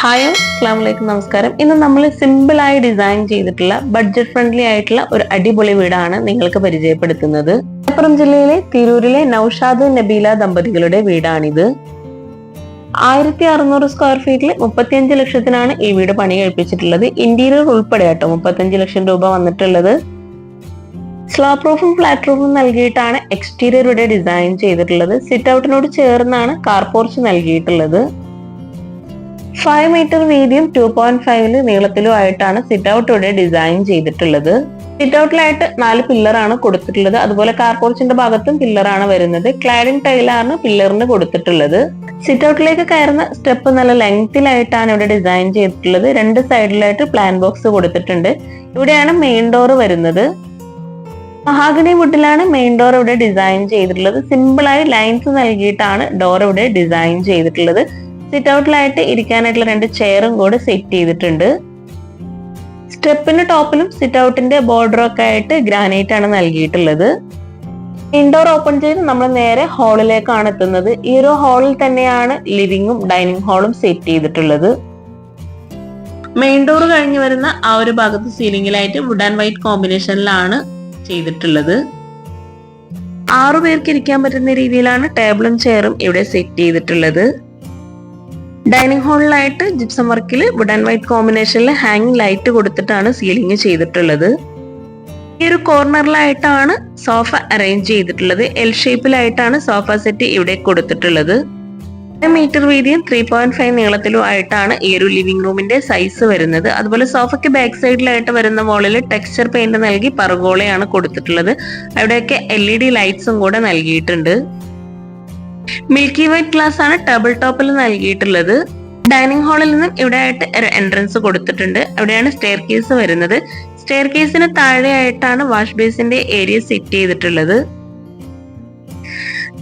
Hi അസ്സാം വലൈക്കും നമസ്കാരം. ഇന്ന് നമ്മൾ സിമ്പിളായി ഡിസൈൻ ചെയ്തിട്ടുള്ള ബഡ്ജറ്റ് ഫ്രണ്ട്ലി ആയിട്ടുള്ള ഒരു അടിപൊളി വീടാണ് നിങ്ങൾക്ക് പരിചയപ്പെടുത്തുന്നത്. മലപ്പുറം ജില്ലയിലെ തിരൂരിലെ നൌഷാദ് നബീല ദമ്പതികളുടെ വീടാണിത്. ആയിരത്തി അറുന്നൂറ് സ്ക്വയർ ഫീറ്റിൽ മുപ്പത്തിയഞ്ച് ലക്ഷത്തിനാണ് ഈ വീട് പണി കഴിപ്പിച്ചിട്ടുള്ളത്. ഇന്റീരിയർ ഉൾപ്പെടെ കേട്ടോ മുപ്പത്തിയഞ്ച് ലക്ഷം രൂപ വന്നിട്ടുള്ളത്. സ്ലോ പ്രൂഫും ഫ്ലാറ്റ് പ്രൂഫും നൽകിയിട്ടാണ് എക്സ്റ്റീരിയർ ഇവിടെ ഡിസൈൻ ചെയ്തിട്ടുള്ളത്. സിറ്റ് ഔട്ടിനോട് ചേർന്നാണ് കാർ പോർച്ച് നൽകിയിട്ടുള്ളത്. ഫൈവ് മീറ്റർ വീതിയും ടു പോയിന്റ് ഫൈവിൽ നീളത്തിലും ആയിട്ടാണ് സിറ്റ് ഔട്ട് ഇവിടെ ഡിസൈൻ ചെയ്തിട്ടുള്ളത്. സിറ്റ് ഔട്ടിലായിട്ട് നാല് പില്ലറാണ് കൊടുത്തിട്ടുള്ളത്. അതുപോലെ കാർപോർച്ചിന്റെ ഭാഗത്തും പില്ലറാണ് വരുന്നത്. ക്ലാഡിംഗ് ടൈലാണ് പില്ലറിന് കൊടുത്തിട്ടുള്ളത്. സിറ്റ് ഔട്ടിലേക്ക് കയറുന്ന സ്റ്റെപ്പ് നല്ല ലെങ്തിലായിട്ടാണ് ഇവിടെ ഡിസൈൻ ചെയ്തിട്ടുള്ളത്. രണ്ട് സൈഡിലായിട്ട് പ്ലാൻ ബോക്സ് കൊടുത്തിട്ടുണ്ട്. ഇവിടെയാണ് മെയിൻ ഡോർ വരുന്നത്. മഹാഗണി വുഡിലാണ് മെയിൻ ഡോർ ഇവിടെ ഡിസൈൻ ചെയ്തിട്ടുള്ളത്. സിമ്പിളായി ലൈൻസ് നൽകിയിട്ടാണ് ഡോർ ഇവിടെ ഡിസൈൻ ചെയ്തിട്ടുള്ളത്. സിറ്റ് ഔട്ടിലായിട്ട് ഇരിക്കാനായിട്ടുള്ള രണ്ട് ചെയറും കൂടെ സെറ്റ് ചെയ്തിട്ടുണ്ട്. സ്റ്റെപ്പിന്റെ ടോപ്പിലും സിറ്റ് ഔട്ടിന്റെ ബോർഡറും ഒക്കെ ആയിട്ട് ഗ്രാനൈറ്റ് ആണ് നൽകിയിട്ടുള്ളത്. ഇൻഡോർ ഓപ്പൺ ചെയ്ത് നമ്മൾ നേരെ ഹാളിലേക്കാണ് എത്തുന്നത്. ഈ ഒരു ഹാളിൽ തന്നെയാണ് ലിവിങ്ങും ഡൈനിങ് ഹാളും സെറ്റ് ചെയ്തിട്ടുള്ളത്. മെയിൻ ഡോർ കഴിഞ്ഞ് വരുന്ന ആ ഒരു ഭാഗത്ത് സീലിംഗിലായിട്ട് വുഡ് ആൻഡ് വൈറ്റ് കോമ്പിനേഷനിലാണ് ചെയ്തിട്ടുള്ളത്. ആറു പേർക്ക് ഇരിക്കാൻ പറ്റുന്ന രീതിയിലാണ് ടേബിളും ചെയറും ഇവിടെ സെറ്റ് ചെയ്തിട്ടുള്ളത്. ഡൈനിങ് ഹാളിലായിട്ട് ജിപ്സം വർക്കിൽ വുഡ് ആൻഡ് വൈറ്റ് കോമ്പിനേഷനിൽ ഹാങ്ങിങ് ലൈറ്റ് കൊടുത്തിട്ടാണ് സീലിംഗ് ചെയ്തിട്ടുള്ളത്. ഈ ഒരു കോർണറിലായിട്ടാണ് സോഫ അറേഞ്ച് ചെയ്തിട്ടുള്ളത്. എൽ ഷേപ്പിലായിട്ടാണ് സോഫ സെറ്റ് ഇവിടെ കൊടുത്തിട്ടുള്ളത്. മീറ്റർ വീതിയും ത്രീ പോയിന്റ് ഫൈവ് നീളത്തിലും ആയിട്ടാണ് ഈ ഒരു ലിവിംഗ് റൂമിന്റെ സൈസ് വരുന്നത്. അതുപോലെ സോഫയ്ക്ക് ബാക്ക് സൈഡിലായിട്ട് വരുന്ന വോളിൽ ടെക്സ്ചർ പെയിന്റ് നൽകി പറുകോളയാണ് കൊടുത്തിട്ടുള്ളത്. അവിടെയൊക്കെ എൽ ഇ ഡി ലൈറ്റ്സും കൂടെ നൽകിയിട്ടുണ്ട്. മിൽക്കി വൈറ്റ് ഗ്ലാസ് ആണ് ടേബിൾ ടോപ്പിൽ നൽകിയിട്ടുള്ളത്. ഡൈനിങ് ഹാളിൽ നിന്നും ഇവിടെ ആയിട്ട് എൻട്രൻസ് കൊടുത്തിട്ടുണ്ട്. അവിടെയാണ് സ്റ്റെയർ കേസ് വരുന്നത്. സ്റ്റെയർ കേസിന് താഴെയായിട്ടാണ് വാഷ് ബേസിന്റെ ഏരിയ സെറ്റ് ചെയ്തിട്ടുള്ളത്.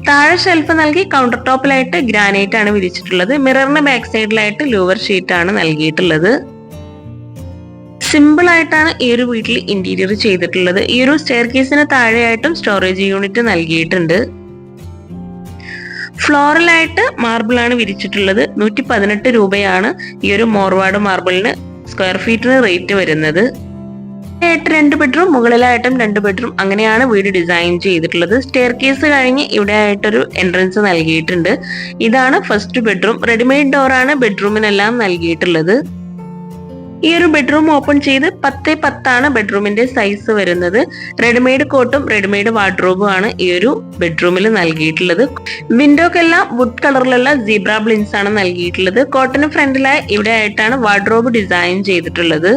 താഴെ ഷെൽഫ് നൽകി കൗണ്ടർ ടോപ്പിലായിട്ട് ഗ്രാനൈറ്റ് ആണ് വിരിച്ചിട്ടുള്ളത്. മിററിന് ബാക്ക് സൈഡിലായിട്ട് ലൂവർ ഷീറ്റ് ആണ് നൽകിയിട്ടുള്ളത്. സിമ്പിൾ ആയിട്ടാണ് ഈ ഒരു വീട്ടിൽ ഇന്റീരിയർ ചെയ്തിട്ടുള്ളത്. ഈ ഒരു സ്റ്റെയർ കേസിന് താഴെയായിട്ടും സ്റ്റോറേജ് യൂണിറ്റ് നൽകിയിട്ടുണ്ട്. ഫ്ലോറലായിട്ട് മാർബിളാണ് വിരിച്ചിട്ടുള്ളത്. നൂറ്റി പതിനെട്ട് രൂപയാണ് ഈ ഒരു മോർവാഡ് മാർബിളിന് സ്ക്വയർ ഫീറ്റിന് റേറ്റ് വരുന്നത്. ആയിട്ട് രണ്ട് ബെഡ്റൂം മുകളിലായിട്ടും രണ്ട് ബെഡ്റൂം അങ്ങനെയാണ് വീട് ഡിസൈൻ ചെയ്തിട്ടുള്ളത്. സ്റ്റെയർ കേസ് കഴിഞ്ഞ് ഇവിടെ ആയിട്ടൊരു എൻട്രൻസ് നൽകിയിട്ടുണ്ട്. ഇതാണ് ഫസ്റ്റ് ബെഡ്റൂം. റെഡിമെയ്ഡ് ഡോറാണ് ബെഡ്റൂമിനെല്ലാം നൽകിയിട്ടുള്ളത്. ഈ ഒരു ബെഡ്റൂം ഓപ്പൺ ചെയ്ത് പത്ത് പത്താണ് ബെഡ്റൂമിന്റെ സൈസ് വരുന്നത്. റെഡിമെയ്ഡ് കോട്ടും റെഡിമെയ്ഡ് വാർഡ്രോബും ആണ് ഈ ഒരു ബെഡ്റൂമിൽ നൽകിയിട്ടുള്ളത്. വിൻഡോക്കെല്ലാം വുഡ് കളറിലുള്ള സീബ്ര ബ്ലിൻസ് ആണ് നൽകിയിട്ടുള്ളത്. കോട്ടന് ഫ്രണ്ടിലായി ഇവിടെ ആയിട്ടാണ് വാർഡ്രോബ് ഡിസൈൻ ചെയ്തിട്ടുള്ളത്.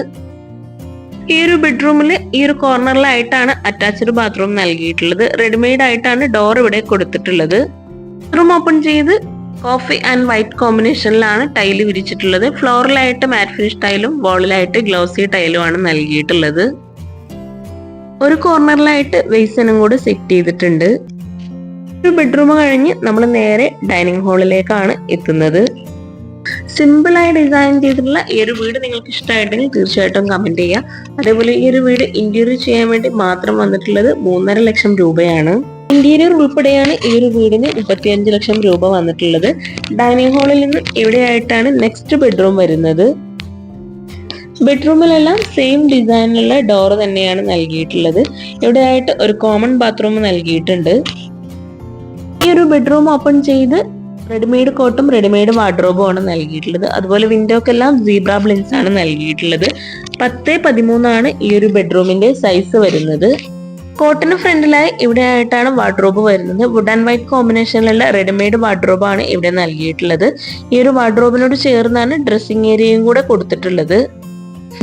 ഈ ഒരു ബെഡ്റൂമിൽ ഈ ഒരു കോർണറിലായിട്ടാണ് അറ്റാച്ച്ഡ് ബാത്റൂം നൽകിയിട്ടുള്ളത്. റെഡിമെയ്ഡ് ആയിട്ടാണ് ഡോർ ഇവിടെ കൊടുത്തിട്ടുള്ളത്. ബാത്റൂം ഓപ്പൺ ചെയ്ത് കോഫി ആൻഡ് വൈറ്റ് കോമ്പിനേഷനിലാണ് ടൈൽ വിരിച്ചിട്ടുള്ളത്. ഫ്ലോറിലായിട്ട് മാറ്റ് ഫിനിഷ് ടൈലും വോളിലായിട്ട് ഗ്ലോസി ആണ് നൽകിയിട്ടുള്ളത്. ഒരു കോർണറിലായിട്ട് വെയ്സനും കൂടെ സെറ്റ് ചെയ്തിട്ടുണ്ട്. ഒരു ബെഡ്റൂം കഴിഞ്ഞ് നമ്മൾ നേരെ ഡൈനിങ് ഹാളിലേക്കാണ് എത്തുന്നത്. സിമ്പിളായി ഡിസൈൻ ചെയ്തിട്ടുള്ള ഈ ഒരു വീട് നിങ്ങൾക്ക് ഇഷ്ടമായിട്ടെങ്കിൽ തീർച്ചയായിട്ടും കമന്റ് ചെയ്യുക. അതേപോലെ ഈ ഒരു വീട് ഇന്റീരിയർ ചെയ്യാൻ വേണ്ടി മാത്രം വന്നിട്ടുള്ളത് മൂന്നര ലക്ഷം രൂപയാണ്. ഇന്റീരിയർ ഉൾപ്പെടെയാണ് ഈ ഒരു വീടിന് മുപ്പത്തിയഞ്ച് ലക്ഷം രൂപ വന്നിട്ടുള്ളത്. ഡൈനിങ് ഹാളിൽ നിന്ന് ഇവിടെയായിട്ടാണ് നെക്സ്റ്റ് ബെഡ്റൂം വരുന്നത്. ബെഡ്റൂമിലെല്ലാം സെയിം ഡിസൈനിലുള്ള ഡോർ തന്നെയാണ് നൽകിയിട്ടുള്ളത്. ഇവിടെയായിട്ട് ഒരു കോമൺ ബാത്റൂം നൽകിയിട്ടുണ്ട്. ഈ ഒരു ബെഡ്റൂം ഓപ്പൺ ചെയ്ത് റെഡിമെയ്ഡ് കോട്ടും റെഡിമെയ്ഡ് വാർഡ്രോബും ആണ് നൽകിയിട്ടുള്ളത്. അതുപോലെ വിൻഡോക്കെല്ലാം സീബ്ര ബ്ലിൻസ് ആണ് നൽകിയിട്ടുള്ളത്. പത്ത് പതിമൂന്നാണ് ഈ ഒരു ബെഡ്റൂമിന്റെ സൈസ് വരുന്നത്. കോട്ടിന് ഫ്രണ്ടിലായി ഇവിടെ ആയിട്ടാണ് വാർഡ്രോബ് വരുന്നത്. വുഡ് ആൻഡ് വൈറ്റ് കോമ്പിനേഷനിലുള്ള റെഡിമെയ്ഡ് വാർഡ്രോബ് ആണ് ഇവിടെ നൽകിയിട്ടുള്ളത്. ഈ ഒരു വാർഡ്രോബിനോട് ചേർന്നാണ് ഡ്രസ്സിംഗ് ഏരിയയും കൂടെ കൊടുത്തിട്ടുള്ളത്.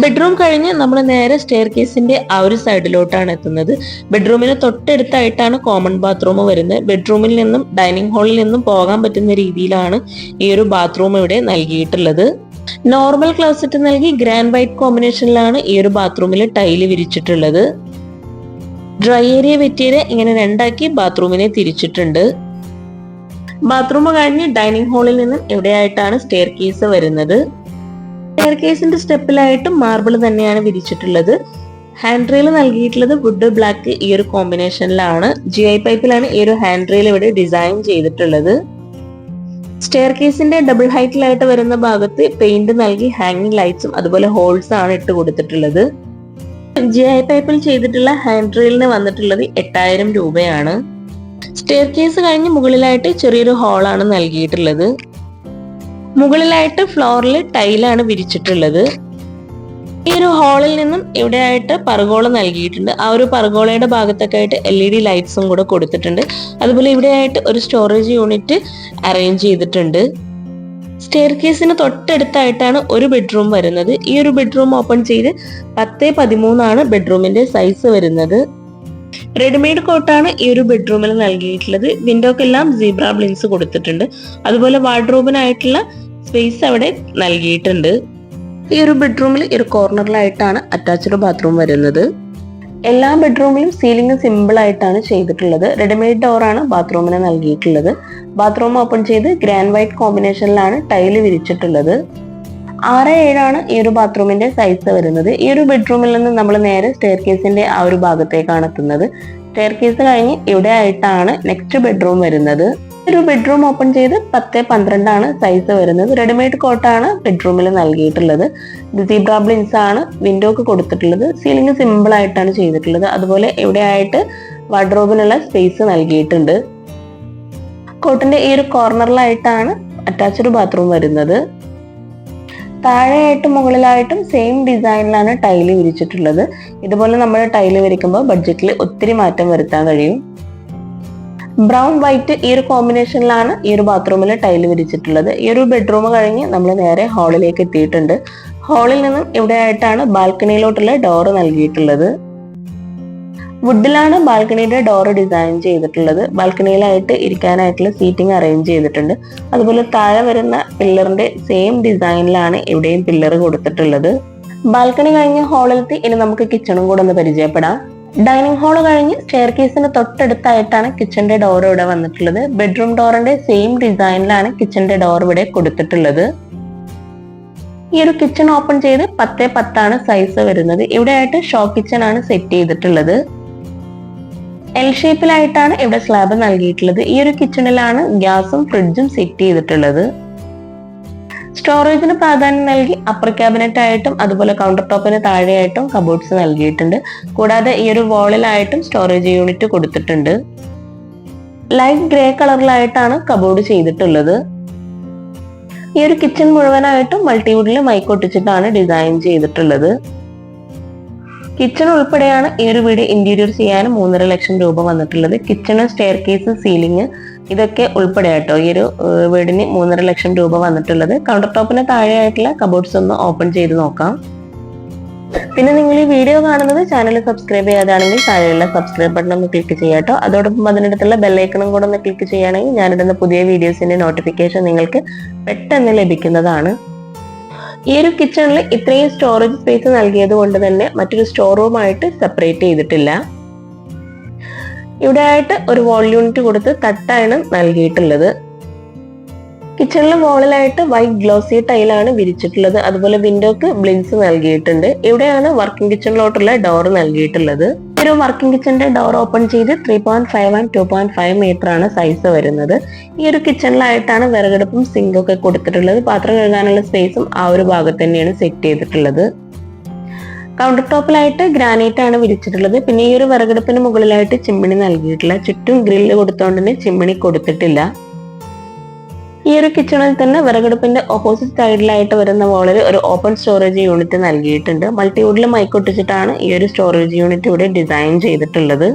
ബെഡ്റൂം കഴിഞ്ഞ് നമ്മൾ നേരെ സ്റ്റെയർ കേസിന്റെ ആ ഒരു സൈഡിലോട്ടാണ് എത്തുന്നത്. ബെഡ്റൂമിന് തൊട്ടടുത്തായിട്ടാണ് കോമൺ ബാത്റൂം വരുന്നത്. ബെഡ്റൂമിൽ നിന്നും ഡൈനിങ് ഹാളിൽ നിന്നും പോകാൻ പറ്റുന്ന രീതിയിലാണ് ഈ ഒരു ബാത്റൂം ഇവിടെ നൽകിയിട്ടുള്ളത്. നോർമൽ ക്ലോസറ്റ് നൽകി ഗ്രാൻഡ് വൈറ്റ് കോമ്പിനേഷനിലാണ് ഈ ഒരു ബാത്റൂമിൽ ടൈൽ വിരിച്ചിട്ടുള്ളത്. ഡ്രൈ ഏരിയ വെറ്റിയേരിയ ഇങ്ങനെ രണ്ടാക്കി ബാത്റൂമിനെ തിരിച്ചിട്ടുണ്ട്. ബാത്റൂം കഴിഞ്ഞ് ഡൈനിങ് ഹാളിൽ നിന്നും എവിടെയായിട്ടാണ് സ്റ്റെയർ കേസ് വരുന്നത്? സ്റ്റെയർ കേസിന്റെ സ്റ്റെപ്പിലായിട്ടും മാർബിൾ തന്നെയാണ് വിരിച്ചിട്ടുള്ളത്. ഹാൻഡ് റെയിൽ നൽകിയിട്ടുള്ളത് വുഡ് ബ്ലാക്ക് ഈ ഒരു കോമ്പിനേഷനിലാണ് ജി ഐ പൈപ്പിലാണ് ഈ ഒരു ഹാൻഡ് റെയിൽ ഇവിടെ ഡിസൈൻ ചെയ്തിട്ടുള്ളത്. സ്റ്റെയർ കേസിന്റെ ഡബിൾ ഹൈറ്റിലായിട്ട് വരുന്ന ഭാഗത്ത് പെയിന്റ് നൽകി ഹാങ്ങിങ് ലൈറ്റ്സും അതുപോലെ ഹോൾസ് ആണ് ഇട്ട് കൊടുത്തിട്ടുള്ളത്. ജി ഐ പൈപ്പിൽ ചെയ്തിട്ടുള്ള ഹാൻഡ് റെയിലിന് വന്നിട്ടുള്ളത് എട്ടായിരം രൂപയാണ്. സ്റ്റെയർ കേസ് കഴിഞ്ഞ് മുകളിലായിട്ട് ചെറിയൊരു ഹോളാണ് നൽകിയിട്ടുള്ളത്. മുകളിലായിട്ട് ഫ്ലോറിൽ ടൈലാണ് വിരിച്ചിട്ടുള്ളത്. ഈ ഒരു ഹാളിൽ നിന്നും ഇവിടെയായിട്ട് പർഗോള നൽകിയിട്ടുണ്ട്. ആ ഒരു പർഗോളയുടെ ഭാഗത്തൊക്കെ ആയിട്ട് എൽ ഇ ഡി ലൈറ്റ്സും കൂടെ കൊടുത്തിട്ടുണ്ട്. അതുപോലെ ഇവിടെയായിട്ട് ഒരു സ്റ്റോറേജ് യൂണിറ്റ് അറേഞ്ച് ചെയ്തിട്ടുണ്ട്. സ്റ്റെയർ കേസിന് തൊട്ടടുത്തായിട്ടാണ് ഒരു ബെഡ്റൂം വരുന്നത്. ഈ ഒരു ബെഡ്റൂം ഓപ്പൺ ചെയ്ത് പത്ത് പതിമൂന്നാണ് ബെഡ്റൂമിന്റെ സൈസ് വരുന്നത്. റെഡിമെയ്ഡ് കോട്ടാണ് ഈ ഒരു ബെഡ്റൂമിൽ നൽകിയിട്ടുള്ളത്. വിൻഡോക്കെല്ലാം സീബ്ര ബ്ലിൻസ് കൊടുത്തിട്ടുണ്ട്. അതുപോലെ വാർഡ്രോബിനായിട്ടുള്ള സ്പേസ് അവിടെ നൽകിയിട്ടുണ്ട്. ഈ ഒരു ബെഡ്റൂമിൽ ഒരു കോർണറിലായിട്ടാണ് അറ്റാച്ച്ഡ് ബാത്റൂം വരുന്നത്. എല്ലാ ബെഡ്റൂമിലും സീലിംഗ് സിമ്പിൾ ആയിട്ടാണ് ചെയ്തിട്ടുള്ളത്. റെഡിമെയ്ഡ് ഡോറാണ് ബാത്റൂമിന് നൽകിയിട്ടുള്ളത്. ബാത്റൂം ഓപ്പൺ ചെയ്ത് ഗ്രാൻഡ് വൈറ്റ് കോമ്പിനേഷനിലാണ് ടൈൽ വിരിച്ചിട്ടുള്ളത്. ആറ് ഏഴാണ് ഈ ഒരു ബാത്റൂമിന്റെ സൈസ് വരുന്നത്. ഈ ഒരു ബെഡ്റൂമിൽ നിന്ന് നമ്മൾ നേരെ സ്റ്റെയർ കേസിന്റെ ആ ഒരു ഭാഗത്തേക്കാണ് എത്തുന്നത്. സ്റ്റെയർ കേസ് കഴിഞ്ഞ് ഇവിടെ ആയിട്ടാണ് നെക്സ്റ്റ് ബെഡ്റൂം വരുന്നത്. ഒരു ബെഡ്റൂം ഓപ്പൺ ചെയ്ത് പത്ത് പന്ത്രണ്ടാണ് സൈസ് വരുന്നത്. റെഡിമെയ്ഡ് കോട്ടാണ് ബെഡ്റൂമിൽ നൽകിയിട്ടുള്ളത്. സീബ്ര ബ്ലിൻസ് ആണ് വിൻഡോക്ക് കൊടുത്തിട്ടുള്ളത്. സീലിംഗ് സിമ്പിൾ ആയിട്ടാണ് ചെയ്തിട്ടുള്ളത്. അതുപോലെ എവിടെയായിട്ട് വാർഡ്രോബിനുള്ള സ്പേസ് നൽകിയിട്ടുണ്ട്. കോട്ടിന്റെ ഈ ഒരു കോർണറിലായിട്ടാണ് അറ്റാച്ച്ഡ് ബാത്റൂം വരുന്നത്. താഴെയായിട്ടും മുകളിലായിട്ടും സെയിം ഡിസൈനിലാണ് ടൈൽ വിരിച്ചിട്ടുള്ളത്. ഇതുപോലെ നമ്മൾ ടൈൽ വിരിക്കുമ്പോൾ ബഡ്ജറ്റിൽ ഒത്തിരി മാറ്റം വരുത്താൻ കഴിയും. ബ്രൗൺ വൈറ്റ് ഈ ഒരു കോമ്പിനേഷനിലാണ് ഈ ഒരു ബാത്റൂമിൽ ടൈൽ വിരിച്ചിട്ടുള്ളത്. ഈ ഒരു ബെഡ്റൂം കഴിഞ്ഞ് നമ്മൾ നേരെ ഹാളിലേക്ക് എത്തിയിട്ടുണ്ട്. ഹാളിൽ നിന്നും ഇവിടെ ആയിട്ടാണ് ബാൽക്കണിയിലോട്ടുള്ള ഡോർ നൽകിയിട്ടുള്ളത്. വുഡിലാണ് ബാൽക്കണിയുടെ ഡോർ ഡിസൈൻ ചെയ്തിട്ടുള്ളത്. ബാൽക്കണിയിലായിട്ട് ഇരിക്കാനായിട്ടുള്ള സീറ്റിംഗ് അറേഞ്ച് ചെയ്തിട്ടുണ്ട്. അതുപോലെ താഴെ വരുന്ന പില്ലറിന്റെ സെയിം ഡിസൈനിലാണ് ഇവിടെയും പില്ലർ കൊടുത്തിട്ടുള്ളത്. ബാൽക്കണി കഴിഞ്ഞ ഹാളിലെത്തി ഇനി നമുക്ക് കിച്ചണും കൂടെ ഒന്ന് പരിചയപ്പെടാം. ഡൈനിങ് ഹാൾ കഴിഞ്ഞ് സ്റ്റെയർ കേസിന് തൊട്ടടുത്തായിട്ടാണ് കിച്ചന്റെ ഡോർ ഇവിടെ വന്നിട്ടുള്ളത്. ബെഡ്റൂം ഡോറിന്റെ സെയിം ഡിസൈനിലാണ് കിച്ചന്റെ ഡോർ ഇവിടെ കൊടുത്തിട്ടുള്ളത്. ഈ ഒരു കിച്ചൺ ഓപ്പൺ ചെയ്ത് പത്തേ പത്താണ് സൈസ് വരുന്നത്. ഇവിടെ ആയിട്ട് ഷോ കിച്ചൺ ആണ് സെറ്റ് ചെയ്തിട്ടുള്ളത്. എൽ ഷേപ്പിലായിട്ടാണ് ഇവിടെ സ്ലാബ് നൽകിയിട്ടുള്ളത്. ഈ ഒരു കിച്ചണിലാണ് ഗ്യാസും ഫ്രിഡ്ജും സെറ്റ് ചെയ്തിട്ടുള്ളത്. സ്റ്റോറേജിന് പ്രാധാന്യം നൽകി അപ്പർ ക്യാബിനറ്റ് ആയിട്ടും അതുപോലെ കൗണ്ടർ ടോപ്പിന് താഴെയായിട്ടും കബോർഡ്സ് നൽകിയിട്ടുണ്ട്. കൂടാതെ ഈ ഒരു വോളിലായിട്ടും സ്റ്റോറേജ് യൂണിറ്റ് കൊടുത്തിട്ടുണ്ട്. ലൈറ്റ് ഗ്രേ കളറിലായിട്ടാണ് കബോർഡ് ചെയ്തിട്ടുള്ളത്. ഈ ഒരു കിച്ചൺ മുഴുവനായിട്ടും മൾട്ടിവുഡിൽ മൈക്കൊട്ടിച്ചിട്ടാണ് ഡിസൈൻ ചെയ്തിട്ടുള്ളത്. കിച്ചൺ ഉൾപ്പെടെയാണ് ഈ ഒരു വീട് ഇന്റീരിയർ ചെയ്യാൻ മൂന്നര ലക്ഷം രൂപ വന്നിട്ടുള്ളത്. കിച്ചണ് സ്റ്റെയർ കേസ് സീലിംഗ് ഇതൊക്കെ ഉൾപ്പെടെ കേട്ടോ. ഈ ഒരു വീടിന് മൂന്നര ലക്ഷം രൂപ വന്നിട്ടുള്ളത്. കൗണ്ടർ ടോപ്പിന് താഴെയായിട്ടുള്ള കബോർഡ്സ് ഒന്ന് ഓപ്പൺ ചെയ്ത് നോക്കാം. പിന്നെ നിങ്ങൾ ഈ വീഡിയോ കാണുന്നത് ചാനൽ സബ്സ്ക്രൈബ് ചെയ്യാതാണെങ്കിൽ താഴെയുള്ള സബ്സ്ക്രൈബ് ബട്ടൺ ഒന്ന് ക്ലിക്ക് ചെയ്യാട്ടോ അതോടൊപ്പം അതിനടുത്തുള്ള ബെല്ലൈക്കണും കൂടെ ഒന്ന് ക്ലിക്ക് ചെയ്യുകയാണെങ്കിൽ ഞാനിടുന്ന പുതിയ വീഡിയോസിന്റെ നോട്ടിഫിക്കേഷൻ നിങ്ങൾക്ക് പെട്ടെന്ന് ലഭിക്കുന്നതാണ്. ഈ ഒരു കിച്ചണിൽ ഇത്രയും സ്റ്റോറേജ് സ്പേസ് നൽകിയത് കൊണ്ട് തന്നെ മറ്റൊരു സ്റ്റോർ റൂമായിട്ട് സെപ്പറേറ്റ് ചെയ്തിട്ടില്ല. ഇവിടെ ആയിട്ട് ഒരു വോൾ യൂണിറ്റ് കൊടുത്ത് തട്ടാണ് നൽകിയിട്ടുള്ളത്. കിച്ചണിലെ വോളിലായിട്ട് വൈറ്റ് ഗ്ലോസി ടൈലാണ് വിരിച്ചിട്ടുള്ളത്. അതുപോലെ വിൻഡോക്ക് ബ്ലിൻസ് നൽകിയിട്ടുണ്ട്. ഇവിടെയാണ് വർക്കിംഗ് കിച്ചണിലോട്ടുള്ള ഡോർ നൽകിയിട്ടുള്ളത്. ഒരു വർക്കിംഗ് കിച്ചണിന്റെ ഡോർ ഓപ്പൺ ചെയ്ത് three point five and two point five metre ആണ് സൈസ് വരുന്നത്. ഈ ഒരു കിച്ചണിലായിട്ടാണ് വിറകടുപ്പും സിങ്കും ഒക്കെ കൊടുത്തിട്ടുള്ളത്. പാത്രം കഴുകാനുള്ള സ്പേസും ആ ഒരു ഭാഗത്ത് തന്നെയാണ് സെറ്റ് ചെയ്തിട്ടുള്ളത്. കൗണ്ടർ ടോപ്പിലായിട്ട് ഗ്രാനൈറ്റ് ആണ് വിരിച്ചിട്ടുള്ളത്. പിന്നെ ഈ ഒരു വിറകടുപ്പിന് മുകളിലായിട്ട് ചിമ്മിണി നൽകിയിട്ടില്ല ചുറ്റും ഗ്രില്ല് കൊടുത്തോണ്ട് തന്നെ ചിമ്മിണി കൊടുത്തിട്ടില്ല. ഈ ഒരു കിച്ചണിൽ തന്നെ വിറകടുപ്പിന്റെ ഓപ്പോസിറ്റ് സൈഡിലായിട്ട് വരുന്ന വോളിൽ ഒരു ഓപ്പൺ സ്റ്റോറേജ് യൂണിറ്റ് നൽകിയിട്ടുണ്ട്. മൾട്ടിവുഡിൽ മൈക്കൊട്ടിച്ചിട്ടാണ് ഈ ഒരു സ്റ്റോറേജ് യൂണിറ്റ് ഇവിടെ ഡിസൈൻ ചെയ്തിട്ടുള്ളത്.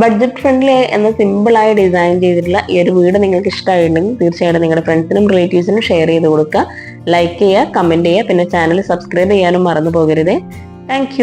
ബഡ്ജറ്റ് ഫ്രണ്ട്ലി എന്ന സിമ്പിൾ ആയി ഡിസൈൻ ചെയ്തിട്ടുള്ള ഈ ഒരു വീട് നിങ്ങൾക്ക് ഇഷ്ടമായിട്ടുണ്ടെങ്കിൽ തീർച്ചയായിട്ടും നിങ്ങളുടെ ഫ്രണ്ട്സിനും റിലേറ്റീവ്സിനും ഷെയർ ചെയ്ത് കൊടുക്കുക. ലൈക്ക് ചെയ്യുക കമന്റ് ചെയ്യുക പിന്നെ ചാനൽ സബ്സ്ക്രൈബ് ചെയ്യാനും മറന്നു പോകരുത്. താങ്ക്